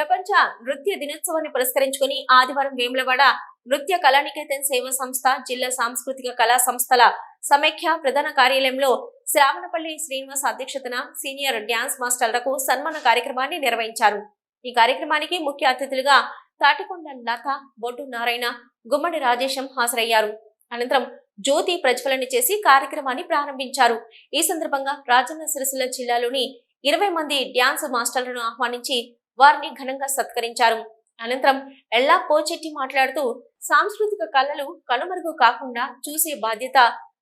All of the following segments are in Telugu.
ప్రపంచ నృత్య దినోత్సవాన్ని పురస్కరించుకుని ఆదివారం వేములవాడ నృత్య కళానికేతన్ సేవా సంస్థ జిల్లా సాంస్కృతిక కళా సంస్థల సమైఖ్య ప్రధాన కార్యాలయంలో శ్రావణపల్లి శ్రీనివాస్ అధ్యక్షతన సీనియర్ డ్యాన్స్ మాస్టర్లకు సన్మాన కార్యక్రమాన్ని నిర్వహించారు. ఈ కార్యక్రమానికి ముఖ్య అతిథులుగా తాటికొండ లత బొడ్డు నారాయణ గుమ్మడి రాజేశం హాజరయ్యారు. అనంతరం జ్యోతి ప్రజ్వలన చేసి కార్యక్రమాన్ని ప్రారంభించారు. ఈ సందర్భంగా రాజన్న సిరిసిల్ల జిల్లాలోని ఇరవై మంది డ్యాన్స్ మాస్టర్లను ఆహ్వానించి వారిని ఘనంగా సత్కరించారు. అనంతరం ఎల్లా పోచెట్టి మాట్లాడుతూ సాంస్కృతిక కళలు కనుమరుగు కాకుండా చూసే బాధ్యత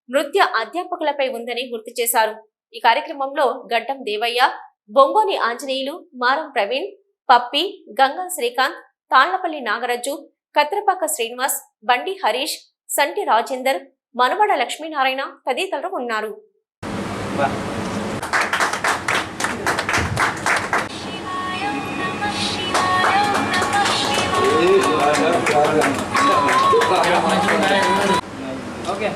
నృత్య అధ్యాపకులపై ఉందని గుర్తు చేశారు. ఈ కార్యక్రమంలో గడ్డం దేవయ్య బొంగోని ఆంజనేయులు మారం ప్రవీణ్ పప్పి గంగా శ్రీకాంత్ తాళ్ళపల్లి నాగరాజు కత్రపాక శ్రీనివాస్ బండి హరీష్ సంటి రాజేందర్ మనవడ లక్ష్మీనారాయణ తదితరులు ఉన్నారు. ఓకే.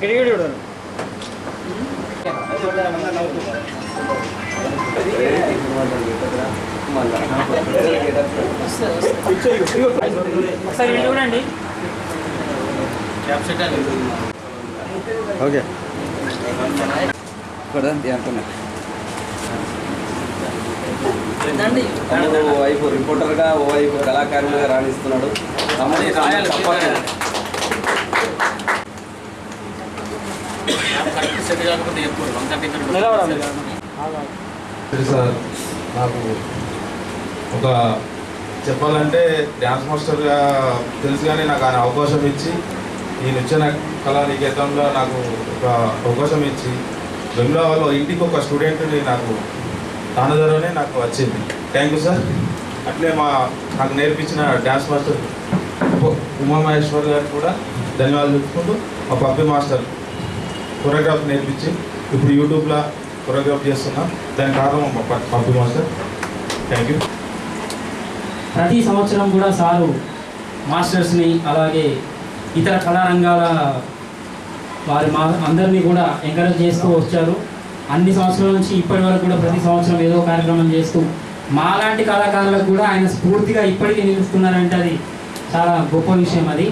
గిడిగిడి ఒకసారి వెళ్ళి చూడండి. ఓకే. ఇక్కడ ఓ వైపు రిపోర్టర్గా ఓ వైపు కళాకారులుగా రాణిస్తున్నాడు. తమ్ముడు సార్ నాకు ఒక చెప్పాలంటే డ్యాన్స్ మాస్టర్గా తెలుసు కానీ నాకు ఆయన అవకాశం ఇచ్చి ఈ నృత్య కళా నికేతంలో నాకు ఒక అవకాశం ఇచ్చి బెంగళూరులో ఇంటికి ఒక స్టూడెంట్ని నాకు తానదరనే నాకు వచ్చింది. థ్యాంక్ యూ సార్ అట్లే మా నాకు నేర్పించిన డ్యాన్స్ మాస్టర్ ఉమా మహేశ్వర్ గారికి కూడా ధన్యవాదాలు చెప్పుకుంటూ మా పప్పి మాస్టర్ కొరియోగ్రాఫ్ నేర్పించి ఇప్పుడు యూట్యూబ్లో కొరియోగ్రాఫ్ చేస్తున్నాం. దాని కారణం మా పప్పి మాస్టర్ థ్యాంక్ యూ ప్రతి సంవత్సరం కూడా సారు మాస్టర్స్ని అలాగే ఇతర కళారంగాల వారి మా అందరినీ కూడా ఎంకరేజ్ చేస్తూ వచ్చారు. అన్ని సంవత్సరాల నుంచి ఇప్పటి వరకు కూడా ప్రతి సంవత్సరం ఏదో కార్యక్రమం చేస్తూ మాలాంటి కళాకారులకు కూడా ఆయన స్ఫూర్తిగా ఇప్పటికీ నిలుస్తున్నారంటే అది చాలా గొప్ప విషయం అది.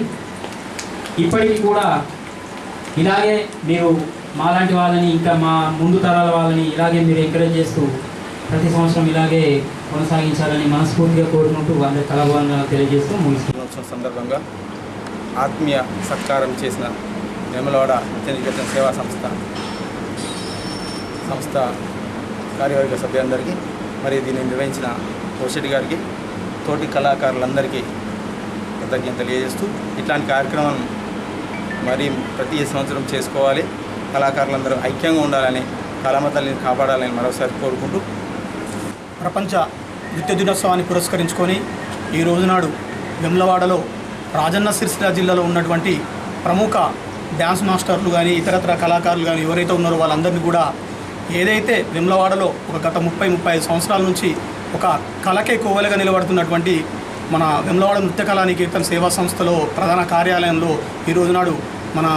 ఇప్పటికీ కూడా ఇలాగే మీరు మాలాంటి వాళ్ళని ఇంకా మా ముందు తరాల వాళ్ళని ఇలాగే మీరు ఎంకరేజ్ చేస్తూ ప్రతి సంవత్సరం ఇలాగే కొనసాగించాలని మనస్ఫూర్తిగా కోరుకుంటూ అందరి కళాభవన్ తెలియజేస్తూ ముగిస్తున్నాం సందర్భంగా ఆత్మీయ సత్కారం చేసిన వేములవాడ నిత్యనికేతన సేవా సంస్థ సంస్థ కార్యవర్గ సభ్యులందరికీ మరి దీన్ని నిర్వహించిన కోశెట్టి గారికి తోటి కళాకారులందరికీ కృతజ్ఞతలు తెలియజేస్తూ ఇట్లాంటి కార్యక్రమం మరి ప్రతి సంవత్సరం చేసుకోవాలి. కళాకారులందరూ ఐక్యంగా ఉండాలని కళామతల్ని కాపాడాలని మరోసారి కోరుకుంటూ ప్రపంచ నృత్య దినోత్సవాన్ని పురస్కరించుకొని ఈ రోజునాడు వెమ్లవాడలో రాజన్న సిరిసిల్ల జిల్లాలో ఉన్నటువంటి ప్రముఖ డ్యాన్స్ మాస్టర్లు కానీ ఇతరత్ర కళాకారులు కానీ ఎవరైతే ఉన్నారో వాళ్ళందరినీ కూడా ఏదైతే విమ్లవాడలో ఒక గత ముప్పై ముప్పై ఐదు సంవత్సరాల నుంచి ఒక కళకే కోవలుగా నిలబడుతున్నటువంటి మన విమ్లవాడ నృత్య నికేతన్ సేవా సంస్థలో ప్రధాన కార్యాలయంలో ఈ రోజునాడు మన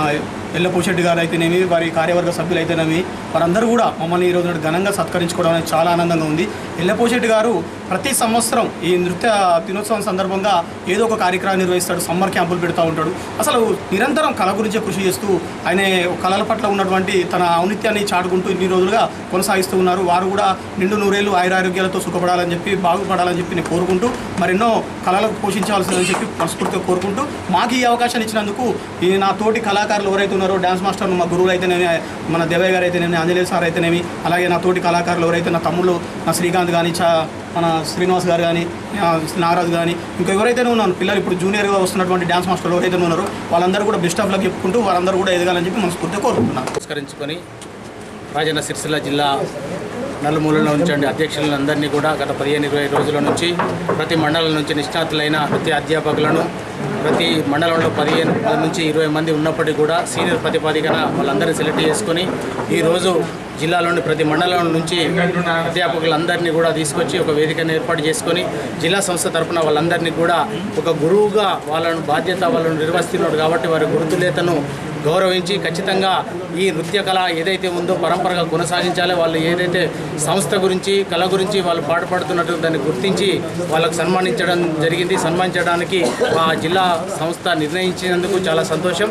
ఎల్లపోషెట్టి గారు అయితేనేమి వారి కార్యవర్గ సభ్యులు అయితేనేమి వారందరూ కూడా మమ్మల్ని ఈ రోజు నాడు ఘనంగా సత్కరించుకోవడం అనేది చాలా ఆనందంగా ఉంది. ఎల్లపోషెట్టి గారు ప్రతి సంవత్సరం ఈ నృత్య దినోత్సవం సందర్భంగా ఏదో ఒక కార్యక్రమం నిర్వహిస్తాడు సమ్మర్ క్యాంపులు పెడుతూ ఉంటాడు. అసలు నిరంతరం కళ గురించే కృషి చేస్తూ ఆయన కళల పట్ల ఉన్నటువంటి తన ఔనిత్యాన్ని చాటుకుంటూ ఇన్ని రోజులుగా కొనసాగిస్తూ ఉన్నారు. వారు కూడా నిండు నూరేళ్ళు ఆయురారోగ్యాలతో సుఖపడాలని చెప్పి బాగుపడాలని చెప్పి నేను కోరుకుంటూ మరెన్నో కళలకు పోషించాల్సిందని చెప్పి మనస్ఫూర్తిగా కోరుకుంటూ మాకు ఈ అవకాశాన్ని ఇచ్చినందుకు ఈ నా తోటి కళాకారులు ఎవరైతే ఉన్నారో. డ్యాన్స్ మాస్టర్లు మా గురువులు అయితేనేమి మన దేవయ్య గారు అయితేనేమి ఆంజనేయ సార్ అయితేనేమి అలాగే నా తోటి కళాకారులు ఎవరైతే నా తమ్ముళ్ళు నా శ్రీకాంత్ కానీ చా మన శ్రీనివాస్ గారు కానీ నాగరాజు కానీ ఇంకా ఎవరైతే ఉన్నారు పిల్లలు ఇప్పుడు జూనియర్గా వస్తున్నటువంటి డ్యాన్స్ మాస్టర్లు ఎవరైతే ఉన్నారో వాళ్ళందరూ కూడా బెస్ట్ ఆఫ్ లక్ చెప్పుకుంటూ వారందరూ కూడా ఎదగాలని చెప్పి మనస్ఫూర్తిగా కోరుకుంటున్నాను. నమస్కరించుకొని రాజన్న సిరిసిల్ల జిల్లా నలుమూలలో ఉంచండి. అధ్యక్షులందరినీ కూడా గత పదిహేను ఇరవై రోజుల నుంచి ప్రతి మండలం నుంచి నిష్ణాతులైన ప్రతి అధ్యాపకులను ప్రతి మండలంలో పదిహేను నుంచి ఇరవై మంది ఉన్నప్పటికీ కూడా సీనియర్ ప్రతిపాదికన వాళ్ళందరినీ సెలెక్ట్ చేసుకొని ఈరోజు జిల్లాలోని ప్రతి మండలం నుంచి అధ్యాపకులందరినీ కూడా తీసుకొచ్చి ఒక వేదికను ఏర్పాటు చేసుకొని జిల్లా సంస్థ తరపున వాళ్ళందరినీ కూడా ఒక గురువుగా వాళ్ళను బాధ్యత వాళ్ళను నిర్వహిస్తున్నారు కాబట్టి వారి గురుతులేతను గౌరవించి ఖచ్చితంగా ఈ నృత్య కళ ఏదైతే ఉందో పరంపరగా కొనసాగించాలి వాళ్ళు ఏదైతే సంస్థ గురించి కళ గురించి వాళ్ళు పాటుపడుతున్నట్టు దాన్ని గుర్తించి వాళ్ళకు సన్మానించడం జరిగింది. సన్మానించడానికి మా జిల్లా సంస్థ నిర్ణయించినందుకు చాలా సంతోషం.